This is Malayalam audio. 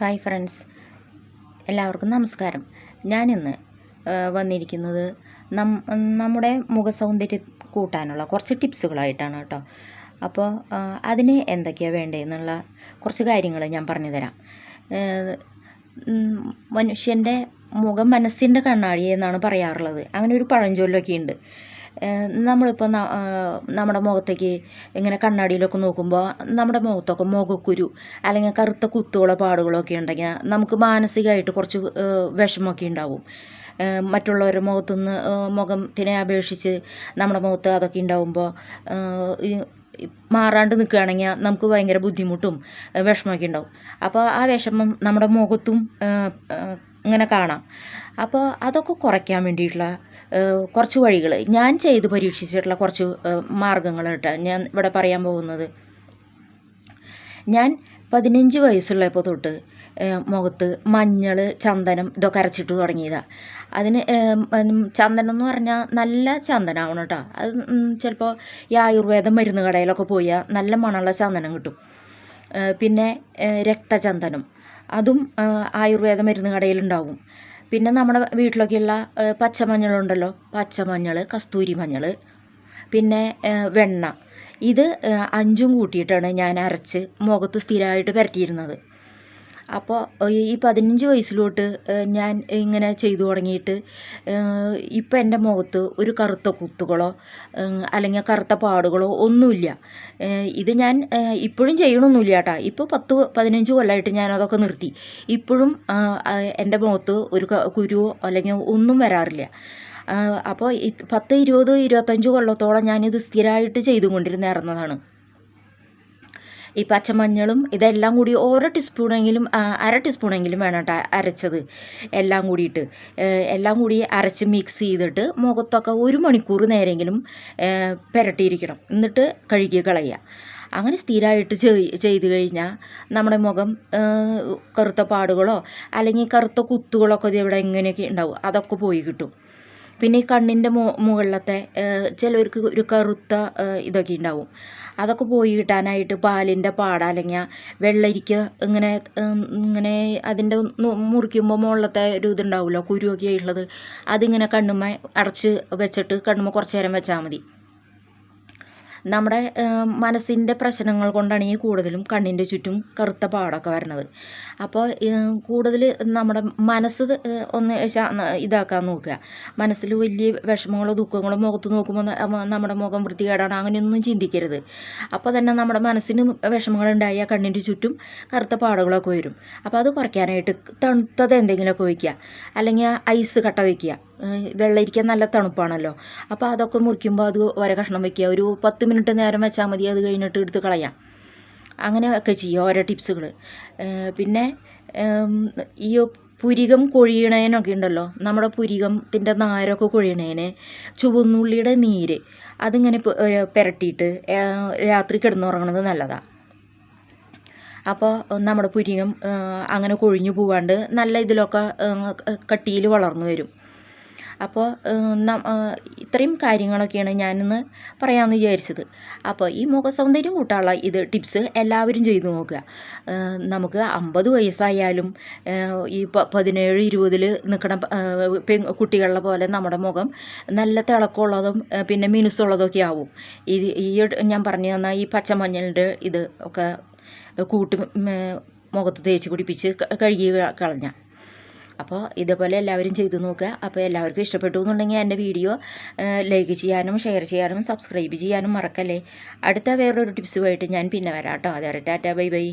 Hi friends. എല്ലാവർക്കും നമസ്കാരം. ഞാനിന്ന് വന്നിരിക്കുന്നത് നം നമ്മുടെ മുഖസൗന്ദര്യം കൂട്ടാനുള്ള കുറച്ച് ടിപ്സുകളായിട്ടാണ് കേട്ടോ. അപ്പോൾ അതിന് എന്തൊക്കെയാണ് വേണ്ടതെന്നുള്ള കുറച്ച് കാര്യങ്ങൾ ഞാൻ പറഞ്ഞു തരാം മനുഷ്യന്റെ മുഖം മനസ്സിന്റെ കണ്ണാടി എന്നാണ് പറയാറുള്ളത്. അങ്ങനെ ഒരു പഴഞ്ചൊല്ലൊക്കെ ഉണ്ട്. നമ്മളിപ്പോൾ നമ്മുടെ മുഖത്തേക്ക് ഇങ്ങനെ കണ്ണാടിയിലൊക്കെ നോക്കുമ്പോൾ നമ്മുടെ മുഖത്തൊക്കെ മുഖക്കുരു അല്ലെങ്കിൽ കറുത്ത കുത്തുകളോ പാടുകളോ ഒക്കെ ഉണ്ടെങ്കിൽ നമുക്ക് മാനസികമായിട്ട് കുറച്ച് വിഷമമൊക്കെ ഉണ്ടാവും. മറ്റുള്ളവരുടെ മുഖത്തുനിന്ന് മുഖത്തിനെ അപേക്ഷിച്ച് നമ്മുടെ മുഖത്ത് അതൊക്കെ ഉണ്ടാവുമ്പോൾ മാറാണ്ട് നിൽക്കുകയാണെങ്കിൽ നമുക്ക് ഭയങ്കര ബുദ്ധിമുട്ടും വിഷമമൊക്കെ ഉണ്ടാവും. അപ്പോൾ ആ വിഷമം നമ്മുടെ മുഖത്തും ഇങ്ങനെ കാണാം. അപ്പോൾ അതൊക്കെ കുറയ്ക്കാൻ വേണ്ടിയിട്ടുള്ള കുറച്ച് വഴികൾ. ഞാൻ ചെയ്ത് പരീക്ഷിച്ചിട്ടുള്ള കുറച്ച് മാർഗങ്ങൾ കേട്ടോ ഞാൻ ഇവിടെ പറയാൻ പോകുന്നത്. ഞാൻ പതിനഞ്ച് വയസ്സുള്ളപ്പോൾ തൊട്ട് മുഖത്ത് മഞ്ഞൾ ചന്ദനം ഇതൊക്കെ അരച്ചിട്ട് തുടങ്ങിയതാണ് അതിന് ചന്ദനം എന്ന് പറഞ്ഞാൽ നല്ല ചന്ദനമാവണം കേട്ടോ. അത് ചിലപ്പോൾ ഈ ആയുർവേദ മരുന്ന് കടയിലൊക്കെ പോയാൽ നല്ല മണമുള്ള ചന്ദനം കിട്ടും. പിന്നെ രക്തചന്ദനം. അതും ആയുർവേദ മരുന്ന് കടയിലുണ്ടാവും. പിന്നെ നമ്മുടെ വീട്ടിലൊക്കെയുള്ള പച്ചമഞ്ഞളുണ്ടല്ലോ. പച്ചമഞ്ഞൾ കസ്തൂരി മഞ്ഞൾ പിന്നെ വെണ്ണ. ഇത് അഞ്ചും കൂട്ടിയിട്ടാണ് ഞാൻ അരച്ച് മുഖത്ത് സ്ഥിരമായിട്ട് പുരട്ടിയിരുന്നത് അപ്പോൾ ഈ പതിനഞ്ച് വയസ്സിലോട്ട് ഞാൻ ഇങ്ങനെ ചെയ്തു തുടങ്ങിയിട്ട് ഇപ്പം എന്റെ മുഖത്ത് ഒരു കറുത്ത കുത്തുകളോ അല്ലെങ്കിൽ കറുത്ത പാടുകളോ ഒന്നുമില്ല. ഇത് ഞാൻ ഇപ്പോഴും ചെയ്യണമൊന്നുമില്ല കേട്ടോ. ഇപ്പോൾ പത്ത് പതിനഞ്ച് കൊല്ലമായിട്ട് ഞാൻ അതൊക്കെ നിർത്തി. ഇപ്പോഴും എന്റെ മുഖത്ത് ഒരു കുരുവോ അല്ലെങ്കിൽ ഒന്നും വരാറില്ല. അപ്പോൾ പത്ത് ഇരുപത് ഇരുപത്തഞ്ച് കൊല്ലത്തോളം ഞാനിത് സ്ഥിരമായിട്ട് ചെയ്തുകൊണ്ടിരുന്നായിരുന്നതാണ് ഈ പച്ചമഞ്ഞളും ഇതെല്ലാം കൂടി ഓരോ ടീസ്പൂണെങ്കിലും അര ടീസ്പൂണെങ്കിലും വേണം കേട്ടോ അരച്ചത്. എല്ലാം കൂടിയിട്ട് എല്ലാം കൂടി അരച്ച് മിക്സ് ചെയ്തിട്ട് മുഖത്തൊക്കെ ഒരു മണിക്കൂർ നേരെങ്കിലും പുരട്ടിയിരിക്കണം. എന്നിട്ട് കഴുകി കളയുക. അങ്ങനെ സ്ഥിരമായിട്ട് ചെയ്- ചെയ്ത് കഴിഞ്ഞാൽ നമ്മുടെ മുഖം കറുത്ത പാടുകളോ അല്ലെങ്കിൽ കറുത്ത കുത്തുകളൊക്കെ ഇവിടെ എങ്ങനെയൊക്കെ ഉണ്ടാവും അതൊക്കെ പോയി കിട്ടും. പിന്നെ ഈ കണ്ണിന്റെ മു മുകളിലത്തെ ചിലവർക്ക് ഒരു കറുത്ത ഇതൊക്കെ ഉണ്ടാവും. അതൊക്കെ പോയി കിട്ടാനായിട്ട് പാലിന്റെ പാട അല്ലെങ്കിൽ വെള്ളരിക്ക ഇങ്ങനെ ഇങ്ങനെ അതിന്റെ മുറിക്കുമ്പോൾ മുകളിലത്തെ ഒരു ഇതുണ്ടാവുമല്ലോ കുരുവൊക്കെ ഉള്ളത് അതിങ്ങനെ കണ്ണുമ്മ അടച്ച് വെച്ചിട്ട് കണ്ണുമ്മ കുറച്ച് നേരം വെച്ചാൽ മതി. നമ്മുടെ മനസ്സിന്റെ പ്രശ്നങ്ങൾ കൊണ്ടാണ് ഈ കൂടുതലും കണ്ണിന്റെ ചുറ്റും കറുത്ത പാടൊക്കെ വരുന്നത്. അപ്പോൾ കൂടുതൽ നമ്മുടെ മനസ്സ് ഒന്ന് ഇതാക്കാൻ നോക്കുക. മനസ്സിൽ വലിയ വിഷമങ്ങളോ ദുഃഖങ്ങളോ മുഖത്ത് നോക്കുമ്പോൾ നമ്മുടെ മുഖം വൃത്തികേടാണ് അങ്ങനെയൊന്നും ചിന്തിക്കരുത്. അപ്പോൾ തന്നെ നമ്മുടെ മനസ്സിന് വിഷമങ്ങൾ വിഷമങ്ങളുണ്ടായാൽ കണ്ണിന്റെ ചുറ്റും കറുത്ത പാടുകളൊക്കെ വരും. അപ്പോൾ അത് കുറയ്ക്കാനായിട്ട് തണുത്തത് എന്തെങ്കിലുമൊക്കെ വയ്ക്കുക അല്ലെങ്കിൽ ഐസ് കട്ട വയ്ക്കുക. വെള്ളരിക്ക നല്ല തണുപ്പാണല്ലോ. അപ്പോൾ അതൊക്കെ മുറിക്കുമ്പോൾ അത് ഒര കഷ്ണം വെക്കുക. ഒരു പത്ത് മിനിറ്റ് നേരം വെച്ചാൽ മതി അത് കഴിഞ്ഞിട്ട് എടുത്ത് കളയാം. അങ്ങനെ ഒക്കെ ചെയ്യുക ഓരോ ടിപ്സുകൾ. പിന്നെ ഈ പുരികം കൊഴിയണേനൊക്കെ ഉണ്ടല്ലോ. നമ്മുടെ പുരികത്തിന്റെ നാരൊക്കെ കൊഴിയണേന് ചുവന്നുള്ളിയുടെ നീര് അതിങ്ങനെ പുരട്ടിയിട്ട് രാത്രി കിടന്നുറങ്ങണത് നല്ലതാണ് അപ്പോൾ നമ്മുടെ പുരികം അങ്ങനെ കൊഴിഞ്ഞു പോവാണ്ട് നല്ല ഇതിലൊക്കെ കട്ടിയിൽ വളർന്നു വരും. അപ്പോൾ ഇത്രയും കാര്യങ്ങളൊക്കെയാണ് ഞാനിന്ന് പറയാമെന്ന് വിചാരിച്ചത്. അപ്പോൾ ഈ മുഖസൗന്ദര്യം കൂട്ടാനുള്ള ഇത് ടിപ്സ് എല്ലാവരും ചെയ്തു നോക്കുക. നമുക്ക് അമ്പത് വയസ്സായാലും ഈ പതിനേഴ് ഇരുപതിൽ നിൽക്കണ കുട്ടികളുടെ പോലെ നമ്മുടെ മുഖം നല്ല തിളക്കമുള്ളതും പിന്നെ മിനുസുള്ളതൊക്കെ ആവും. ഇത് ഈ ഞാൻ പറഞ്ഞു തന്ന ഈ പച്ചമഞ്ഞളിന്റെ ഇത് ഒക്കെ കൂട്ടി മുഖത്ത് തേച്ച് കുടിപ്പിച്ച് കഴുകി കളഞ്ഞാൽ. കളഞ്ഞ അപ്പോൾ ഇതേപോലെ എല്ലാവരും ചെയ്ത് നോക്കുക. അപ്പോൾ എല്ലാവർക്കും ഇഷ്ടപ്പെട്ടു എന്നുണ്ടെങ്കിൽ എന്റെ വീഡിയോ ലൈക്ക് ചെയ്യാനും ഷെയർ ചെയ്യാനും സബ്സ്ക്രൈബ് ചെയ്യാനും മറക്കല്ലേ. അടുത്ത വേറൊരു ടിപ്സുമായിട്ട് ഞാൻ പിന്നെ വരാം കേട്ടോ അതുവരെ ടാറ്റ ബൈ ബൈ.